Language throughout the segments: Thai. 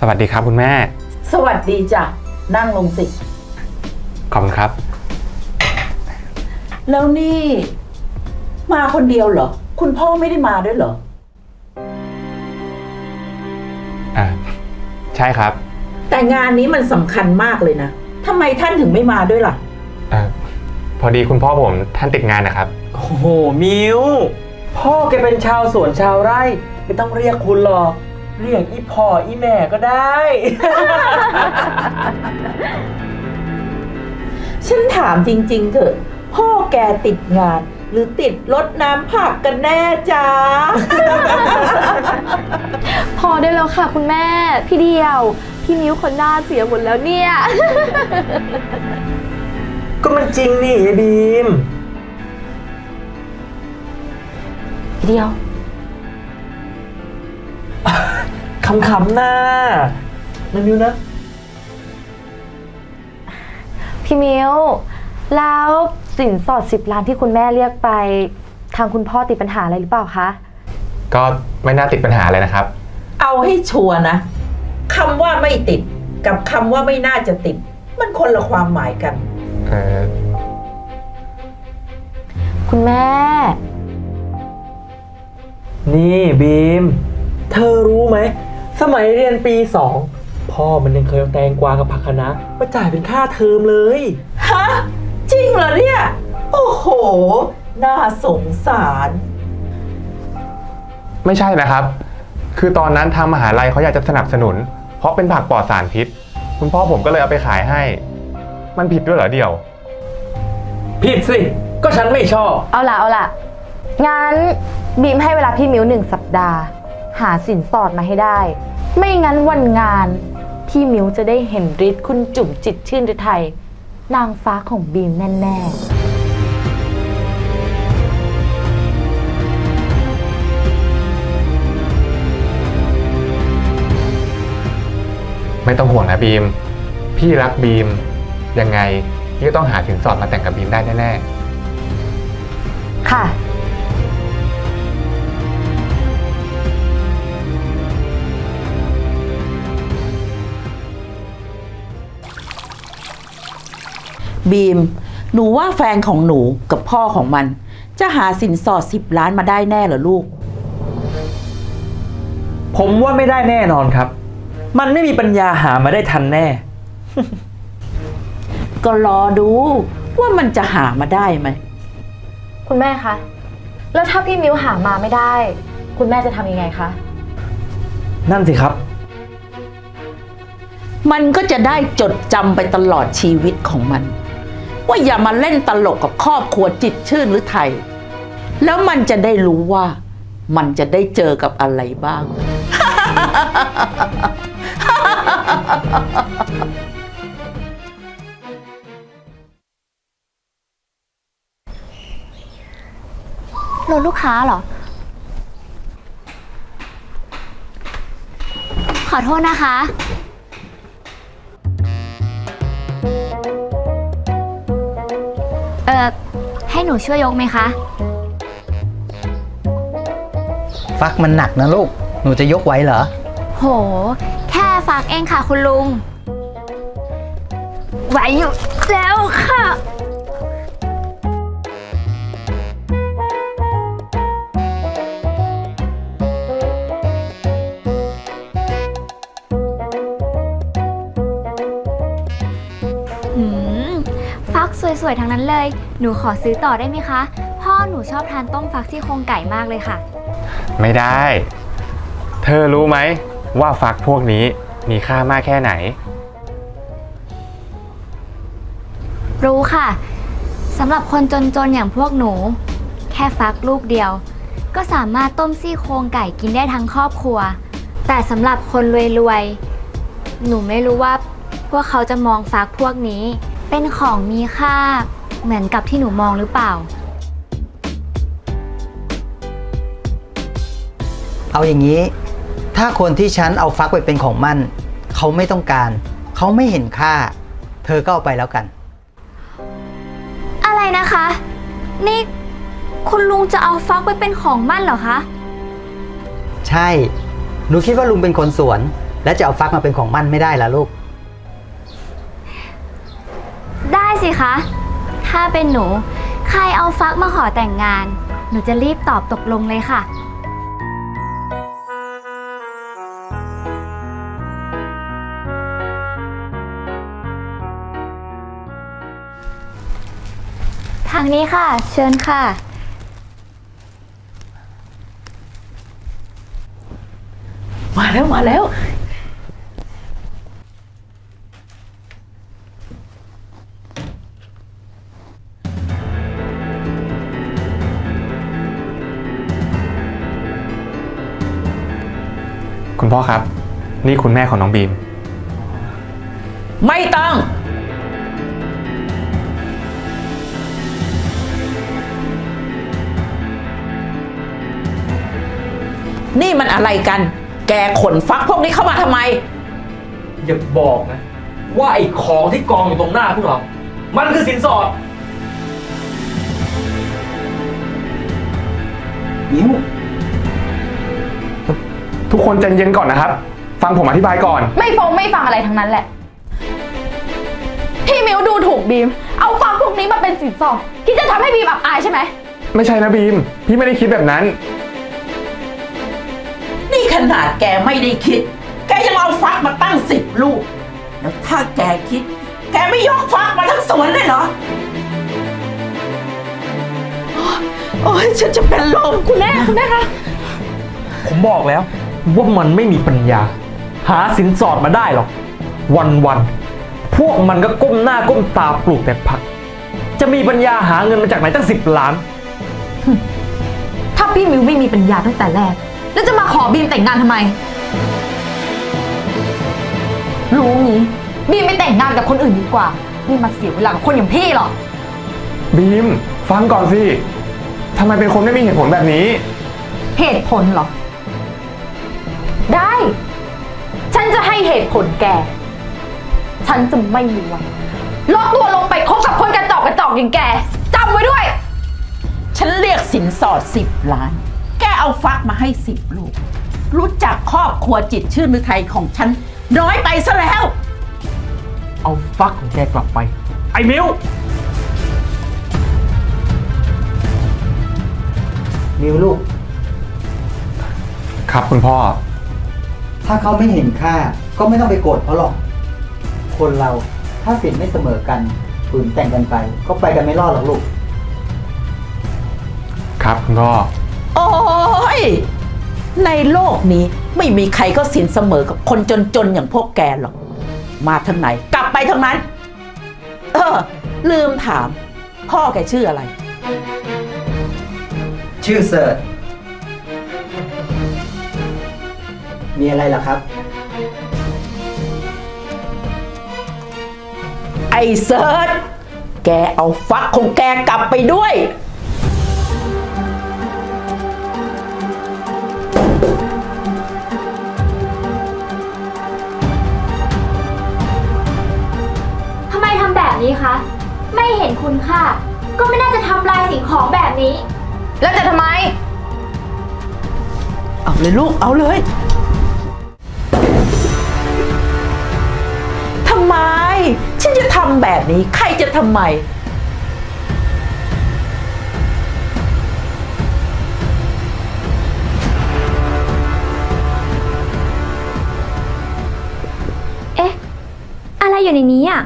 สวัสดีครับคุณแม่ สวัสดีจ้ะนั่งลงสิ ขอบคุณครับ แล้วนี่ มาคนเดียวเหรอ คุณพ่อไม่ได้มาด้วยเหรอ อ่า ใช่ครับ แต่งานนี้มันสำคัญมากเลยนะทำไมท่านถึงไม่มาด้วยล่ะ อ่า พอดีคุณพ่อผมท่านติดงานนะครับ โอ้โห มิว พ่อแกเป็นชาวสวนชาวไร่ ไม่ต้องเรียกคุณหรอก เรียกอีพ่ออีแม่ก็ได้ ฉันถามจริงๆเถอะ พ่อแกติดงาน หรือติดรดน้ำผักกันแน่จ้า พอได้แล้วค่ะคุณแม่ พี่เดียว พี่มิ้วคนหน้าเสียหมดแล้วเนี่ย ก็มันจริงนี่ไอ้บีม พี่เดียว ขำๆหน้านะมิวนะ พี่มิ้วแล้วสินสอดสิบล้านที่คุณแม่เรียกไปทางคุณพ่อติดปัญหาอะไรหรือเปล่าคะ ก็ไม่น่าติดปัญหาเลยนะครับ เอาให้ชัวร์นะคำว่าไม่ติดกับคำว่าไม่น่าจะติด มันคนละความหมายกัน เออคุณแม่ นี่บีม เธอรู้ไหม สมัยเรียนปีสองพ่อมันยังเคยเอาแตงกวากับผักคะน้ามาจ่ายเป็นค่าเทอมเลย ฮะ จริงเหรอเนี่ย โอ้โห น่าสงสาร ไม่ใช่นะครับ คือตอนนั้นทางมหาลัยเขาอยากจะสนับสนุน เพราะเป็นผักปลอดสารพิษ คุณพ่อผมก็เลยเอาไปขายให้ มันผิดด้วยเหรอเดี่ยว ผิดสิ ก็ฉันไม่ชอบ เอาล่ะ เอาล่ะ งั้นบีมให้เวลาพี่มิ้วหนึ่งสัปดาห์ หาสินสอดมาให้ได้ ไม่งั้นวันงานพี่มิ้วจะได้เห็นฤทธิ์คุณจุ๋มจิตรชื่นฤทัยนางฟ้าของบีมแน่ๆไม่ต้องห่วงนะบีม พี่รักบีม ยังไงพี่ก็ต้องหาสินสอดมาแต่งกับบีมได้แน่ค่ะ บีม หนูว่าแฟนของหนูกับพ่อของมัน จะหาสินสอดสิบล้านมาได้แน่เหรอลูก ผมว่าไม่ได้แน่นอนครับ มันไม่มีปัญญาหามาได้ทันแน่ ก็รอดูว่ามันจะหามาได้ไหม คุณแม่คะ แล้วถ้าพี่มิ้วหามาไม่ได้ คุณแม่จะทำยังไงคะ นั่นสิครับ มันก็จะได้จดจำไปตลอดชีวิตของมัน ว่าอย่ามาเล่นตลกกับครอบครัวจิตชื่นหรือไทย แล้วมันจะได้รู้ว่า มันจะได้เจอกับอะไรบ้างรถลูกค้าเหรอ ขอโทษนะคะ เอ่อ ให้หนูช่วยยกไหมคะ ฟักมันหนักนะลูก หนูจะยกไหวเหรอ โห แค่ฝากเองค่ะคุณลุง ไหวอยู่แล้วค่ะ วยๆทั้งนั้นเลย หนูขอซื้อต่อได้ไหมคะ พ่อหนูชอบทานต้มฟักที่โครงไก่มากเลยค่ะๆไม่ได้ เธอรู้ไหมว่าฟักพวกนี้มีค่ามากแค่ไหน รู้ค่ะสำหรับคนจนๆอย่างพวกหนู แค่ฟักลูกเดียว ก็สามารถต้มซี่โครงไก่กินได้ทั้งครอบครัว แต่สำหรับคนรวยๆ หนูไม่รู้ว่าพวกเขาจะมองฟักพวกนี้ เป็นของมีค่าเหมือนกับที่หนูมองหรือเปล่า เอาอย่างนี้ ถ้าคนที่ฉันเอาฟักไปเป็นของมั่น เขาไม่ต้องการ เขาไม่เห็นค่า เธอก็เอาไปแล้วกัน อะไรนะคะ นี่คุณลุงจะเอาฟักไปเป็นของมั่นเหรอคะ ใช่ หนูคิดว่าลุงเป็นคนสวนแแล้วจะเอาฟักมาเป็นของมั่นไม่ได้ล่ะลูก คะ ถ้าเป็นหนู ใครเอาฟักมาขอแต่งงาน หนูจะรีบตอบตกลงเลยค่ะ ทางนี้ค่ะ เชิญค่ะ มาแล้วมาแล้ว คุณพ่อครับ นี่คุณแม่ของน้องบีม ไม่ต้อง นี่มันอะไรกัน แกขนฟักพวกนี้เข้ามาทำไม อย่าบอกนะ ว่าไอ้ของที่กองอยู่ตรงหน้าพวกเรา มันคือสินสอดมิว ทุกคนใจเย็นก่อนนะครับ ฟังผมอธิบายก่อน ไม่ฟงไม่ฟังอะไรทั้งนั้นแหละ พี่มิวดูถูกบีม เอาฟังพวกนี้มาเป็นสินสอดคิดจะทำให้บีมอับอายใช่ไหม ไม่ใช่นะบีม พี่ไม่ได้คิดแบบนั้น นี่ขนาดแกไม่ได้คิด แกยังเอาฟักมาตั้งสิบลูก แล้วถ้าแกคิด แกไม่ยกฟักมาทั้งสวนเลยเหรอ โอ้ยฉันจะเป็นลมคุณแม่คุณแม่คะ ผมบอกแล้ว ว่ามันไม่มีปัญญา หาสินสอดมาได้หรอก วันวันๆพวกมันก็ก้มหน้าก้มตาปลูกแต่ผัก จะมีปัญญาหาเงินมาจากไหนตั้งสิบล้าน ถ้าพี่มิวไม่มีปัญญาตั้งแต่แรก แล้วจะมาขอบีมแต่งงานทำไม รู้งี้บีมไปแต่งงานกับคนอื่นดีกว่าไม่มาเสียเวลากับคนอย่างพี่หรอก บีม ฟังก่อนสิทำไมเป็นคนไม่มีเหตุผลแบบนี้ เหตุผลเหรอ ได้ ฉันจะให้เหตุผลแก ฉันจะไม่มีวันลดตัวลงไปคบกับคนกระจอกกระจอกอย่างแกจำไว้ด้วย ฉันเรียกสินสอดสิบล้าน แกเอาฟักมาให้สิบลูก รู้จักครอบครัวจิตรชื่นฤทัยของฉัน น้อยไปซะแล้ว เอาฟักของแกกลับไป ไอ้มิวมิวลูก ครับคุณพ่อ ถ้าเขาไม่เห็นค่าก็ไม่ต้องไปโกรธเขาหรอก คนเราถ้าสินไม่เสมอกันฝืนแต่งกันไป ก็ไปกันไม่รอดหรอกลูก ครับคุณพ่อ โอ้ย ในโลกนี้ไม่มีใครก็สินเสมอกับคนจนๆ อย่างพวกแกหรอก มาทางไหน กลับไปทางนั้น เออ ลืมถาม พ่อแกชื่ออะไร ชื่อเสิร์ช มีอะไรล่ะครับ ไอ้เซิร์ชแกเอาฟักของแกกลับไปด้วย ทำไมทำแบบนี้คะ ไม่เห็นคุณค่า ก็ไม่น่าจะทำลายสิ่งของแบบนี้ แล้วจะทำไม เอาเลยลูก เอาเลย ไม ฉันจะทำแบบนี้ ใครจะทำไม เอ๊ะ อะไรอยู่ในนี้อะ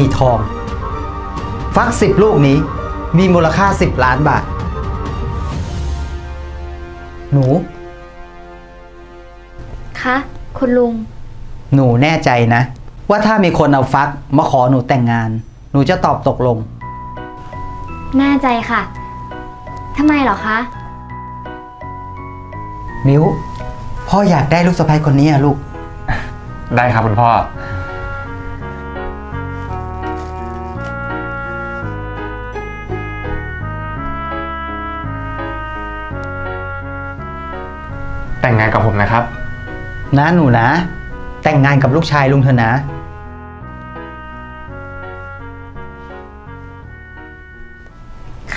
มีทอง ฟักสิบลูกนี้มีมูลค่าสิบล้านบาท หนู คะคุณลุง หนูแน่ใจนะ ว่าถ้ามีคนเอาฟักมาขอหนูแต่งงาน หนูจะตอบตกลง แน่ใจค่ะทำไมเหรอคะ มิวพ่ออยากได้ลูกสะใภ้คนนี้อะลูก ได้ครับคุณพ่อ แต่งงานกับผมนะครับ นะหนูนะ แต่งงานกับลูกชายลุงเถอะนะ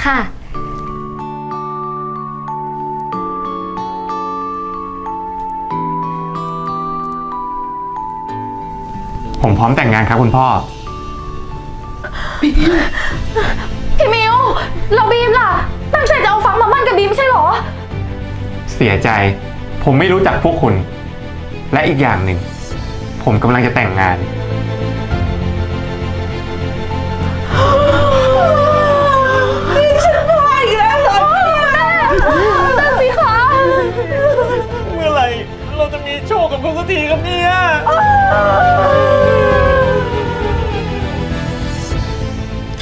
ค่ะ ผมพร้อมแต่งงานครับคุณพ่อ พี่มิวเราบีมล่ะ ตั้งใจจะเอาฟังมามั่นกับบีมไม่ใช่เหรอ เสียใจ ผมไม่รู้จักพวกคุณ และอีกอย่างหนึ่ง ผมกำลังจะแต่งงานเมื่อไหร่เราจะมีโชคกับคุณสักทีครับเนี่ย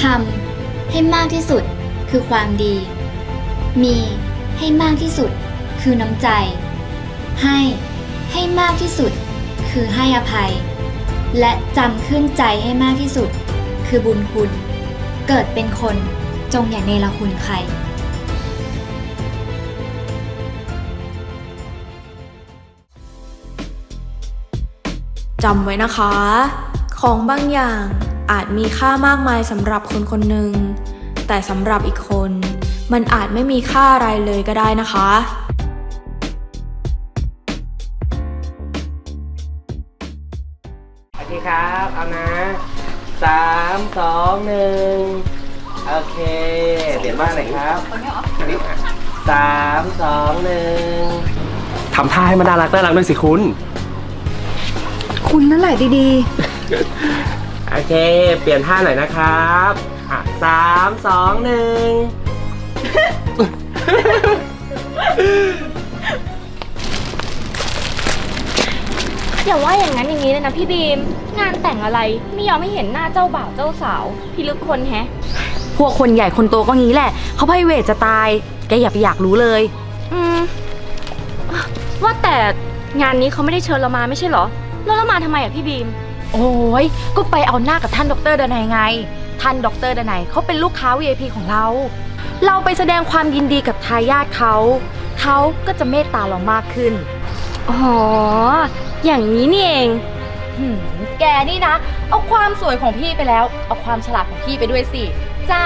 ทำให้มากที่สุดคือความดี มีให้มากที่สุดคือน้ำใจ ให้ให้มากที่สุด คือให้อภัย และจำขึ้นใจให้มากที่สุด คือบุญคุณ เกิดเป็นคนจงอย่าเนรคุณใครจำไว้นะคะ ของบางอย่างอาจมีค่ามากมายสำหรับคนคนหนึ่ง แต่สำหรับอีกคน มันอาจไม่มีค่าอะไรเลยก็ได้นะคะ สองหนึ่งโอเคเปลี่ยนบ้านหน่อยครับสามสองหนึ่งทำท่าให้มันน่ารักน่ารักด้วยสิคุณ คุณนั่นแหละดีโอเค เปลี่ยนท่าหน่อยนะครับอะสามสองหนึ่ง อย่าว่าอย่างนั้นอย่างนี้เลยนะพี่บีม งานแต่งอะไรไม่ยอมให้เห็นหน้าเจ้าบ่าวเจ้าสาวพี่ลึกคนแฮะๆพวกคนใหญ่คนโตก็งี้แหละ เขาไพรเวทจะตาย แกอย่าไปอยากรู้เลย อืม ว่าแต่งานนี้เขาไม่ได้เชิญเรามาไม่ใช่เหรอ แล้วเรามาทำไมอะพี่บีม โอ้ย ก็ไปเอาหน้ากับท่านดรดนัยไง ท่านดรดนัยเขาเป็นลูกค้า VIP ของเรา เราไปแสดงความยินดีกับทายาทเขา เขาก็จะเมตตาเรามากขึ้น อ๋อ อย่างนี้นี่เอง หืมแกนี่นะ เอาความสวยของพี่ไปแล้ว เอาความฉลาดของพี่ไปด้วยสิ จ้า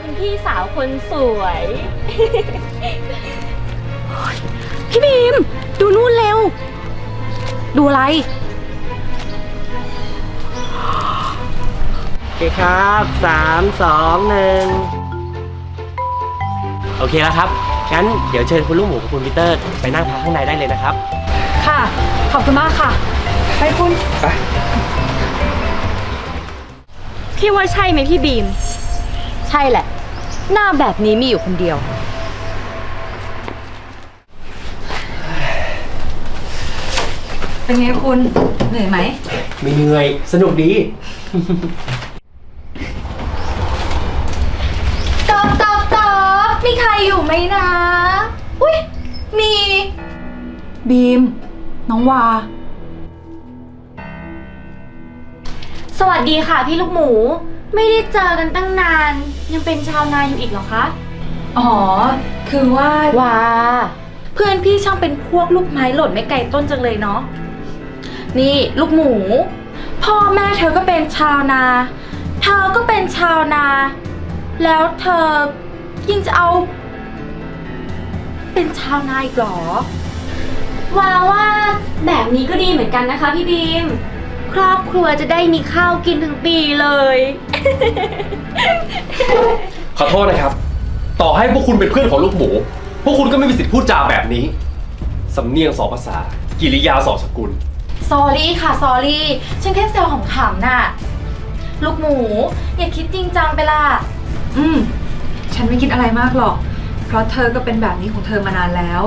คุณพี่สาวคนสวย พี่บีม ดูนู่นเร็ว ดูอะไร โอเคครับสามสองหนึ่งโอเคแล้วครับ งั้นเดี๋ยวเชิญคุณลูกหมูกับคุณปีเตอร์ไปนั่งพักข้างในได้เลยนะครับ ค่ะ ขอบคุณมากค่ะ ไปคุณพี่ว่าใช่ไหมพี่บีม ใช่แหละ หน้าแบบนี้มีอยู่คนเดียว เป็นไงคุณ เหนื่อยไหม ไม่เหนื่อย สนุกดี ตอบตอบตอบมีใครอยู่ไหมนะ อุ้ยมี บีม น้องวา สวัสดีค่ะพี่ลูกหมู ไม่ได้เจอกันตั้งนาน ยังเป็นชาวนาอยู่อีกเหรอคะ อ๋อ คือว่าวาเพื่อนพี่ช่างเป็นพวกลูกไม้หล่นไม่ไกลต้นจังเลยเนาะ นี่ลูกหมู พ่อแม่เธอก็เป็นชาวนา เธอก็เป็นชาวนา แล้วเธอยิ่งจะเอา เป็นชาวนาอีกเหรอ ว่าว่าแบบนี้ก็ดีเหมือนกันนะคะพี่บีม ครอบครัวจะได้มีข้าวกินทั้งปีเลย ขอโทษนะครับ ต่อให้พวกคุณเป็นเพื่อนของลูกหมู พวกคุณก็ไม่มีสิทธิ์พูดจาแบบนี้ สำเนียงสองภาษา กิริยาสองสกุลสอรี่ค่ะสอรี่ฉันแค่เซลของขำน่ะ ลูกหมู อย่าคิดจริงจังไปล่ะ อืม ฉันไม่คิดอะไรมากหรอก เพราะเธอก็เป็นแบบนี้ของเธอมานานแล้ว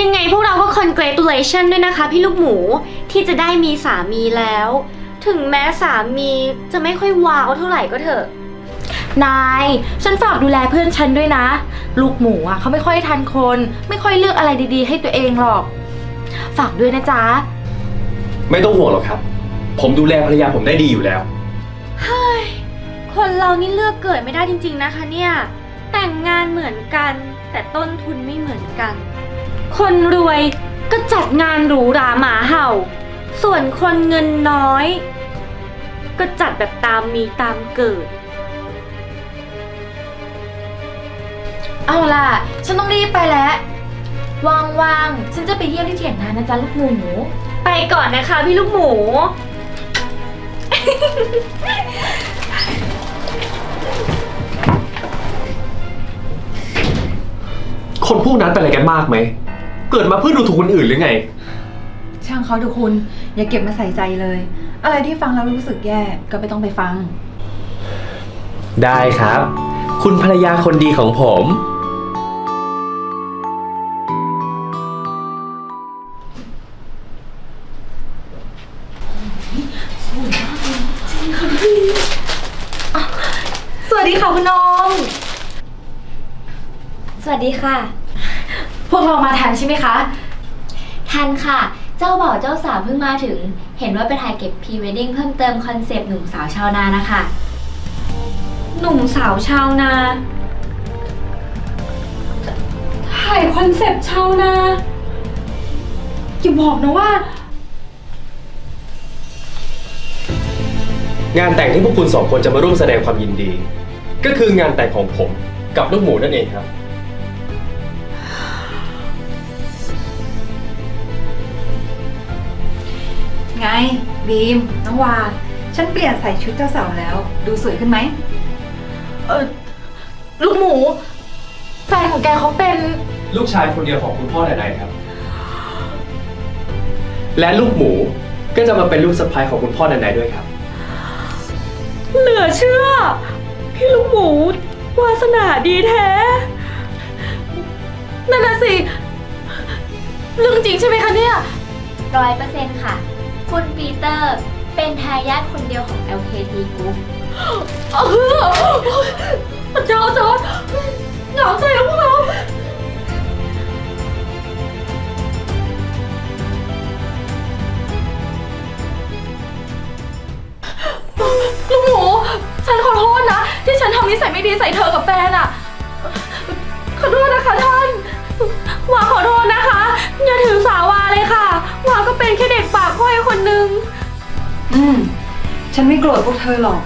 ยังไงพวกเราก็ congratulation ด้วยนะคะ พี่ลูกหมูที่จะได้มีสามีแล้ว ถึงแม้สามีจะไม่ค่อยว้าวเท่าไหร่ก็เถอะ นาย ฉันฝากดูแลเพื่อนฉันด้วยนะ ลูกหมูอะเขาไม่ค่อยทันคน ไม่ค่อยเลือกอะไรดีๆ ให้ตัวเองหรอก ฝากด้วยนะจ๊ะ ไม่ต้องห่วงหรอกครับ ผมดูแลภรรยาผมได้ดีอยู่แล้ว เฮ้ย คนเรานี่เลือกเกิดไม่ได้จริงๆนะคะเนี่ย แต่งงานเหมือนกัน แต่ต้นทุนไม่เหมือนกัน คนรวยก็จัดงานหรูหราหมาเห่า ส่วนคนเงินน้อย ก็จัดแบบตามมีตามเกิด เอาล่ะ ฉันต้องรีบไปแล้ว ว่างๆ ฉันจะไปเยี่ยมที่เถียงนานะจ๊ะลูกหมู ไปก่อนนะคะพี่ลูกหมู คนพวกนั้นเป็นอะไรกันมากไหม เกิดมาเพื่อดูถูกคนอื่นหรือไง ช่างเขาเถอะคุณ อย่าเก็บมาใส่ใจเลย อะไรที่ฟังแล้วรู้สึกแย่ก็ไม่ต้องไปฟัง ได้ครับ คุณภรรยาคนดีของผม สวัสดีค่ะคุณน้องสวัสดีค่ะ พวกเรามาทันใช่ไหมคะ ทันค่ะ เจ้าบ่าวเจ้าสาวเพิ่งมาถึง เห็นว่าไปถ่ายเก็บพรีเวดดิ้งเพิ่มเติมคอนเซปต์หนุ่มสาวชาวนานะคะ หนุ่มสาวชาวนา ถ่ายคอนเซปต์ชาวนา อย่าบอกนะว่า งานแต่งที่พวกคุณสองคนจะมาร่วมแสดงความยินดี ก็คืองานแต่งของผมกับลูกหมูนั่นเองครับ บีมน้องวา ฉันเปลี่ยนใส่ชุดเจ้าสาวแล้ว ดูสวยขึ้นไหม เออลูกหมู แฟนของแกเขาเป็น ลูกชายคนเดียวของคุณพ่อไหนๆครับ และลูกหมูก็จะมาเป็นลูกสะใภ้ของคุณพ่อไหนๆด้วยครับ เหลือเชื่อ พี่ลูกหมู วาสนาดีแท้ นั่นน่ะสิ เรื่องจริงใช่ไหมคะเนี่ย ร้อยเปอร์เซ็นต์ค่ะ คุณปีเตอร์เป็นทายาทคนเดียวของ LKT Group เออเจ้าจอดเหงาใจแล้วพวกเรา ลูกหมู ฉันขอโทษนะ ที่ฉันทำนิสัยไม่ดีใส่เธอกับแฟนอะขอโทษนะคะท่าน วาขอโทษนะคะ อย่าถือสาวาเลยค่ะวาก็เป็นแค่เด็กปากค่อยคนนึง อืม ฉันไม่โกรธพวกเธอหรอก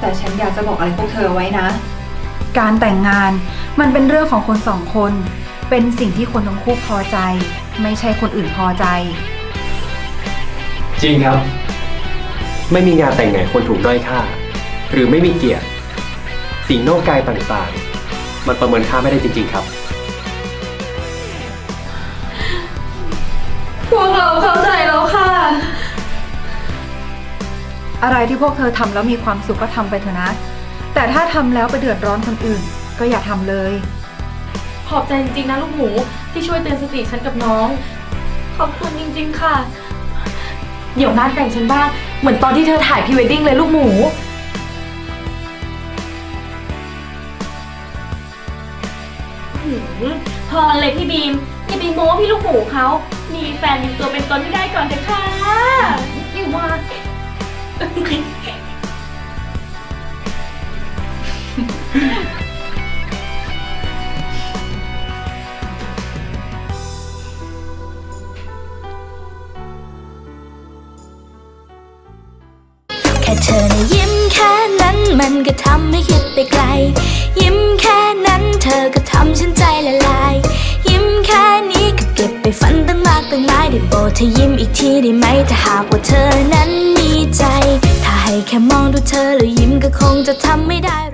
แต่ฉันอยากจะบอกอะไรพวกเธอไว้นะ การแต่งงานมันเป็นเรื่องของคนสองคน เป็นสิ่งที่คนทั้งคู่พอใจ ไม่ใช่คนอื่นพอใจ จริงครับ ไม่มีงานแต่งไหนคนถูกด้อยค่า หรือไม่มีเกียรติ สิ่งนอกกายต่างๆ มันประเมินค่าไม่ได้จริง ๆ ครับ พวกเราเข้าใจแล้วค่ะ อะไรที่พวกเธอทำแล้วมีความสุขก็ทำไปเถอะนะ แต่ถ้าทำแล้วไปเดือดร้อนคนอื่น ก็อย่าทำเลย ขอบใจจริงๆนะลูกหมูที่ช่วยเตือนสติฉันกับน้อง ขอบคุณจริง ๆ ค่ะ เดี๋ยวงานแต่งฉันบ้างเหมือนตอนที่เธอถ่ายพรีเวดดิ้งเลยลูกหมู หืมพอเลยพี่บีมอย่าไปโม้พี่ลูกหมูเขา มีแฟนเป็นตัวเป็นตนไม่ได้ก่อนเถอะค่ะยิ่ว่า ธอยิ้มอีกทีได้ไหมถ้าหากว่าเธอนั้นมีใจ ถ้าให้แค่มองดูเธอแล้วยิ้มก็คงจะทำไม่ได้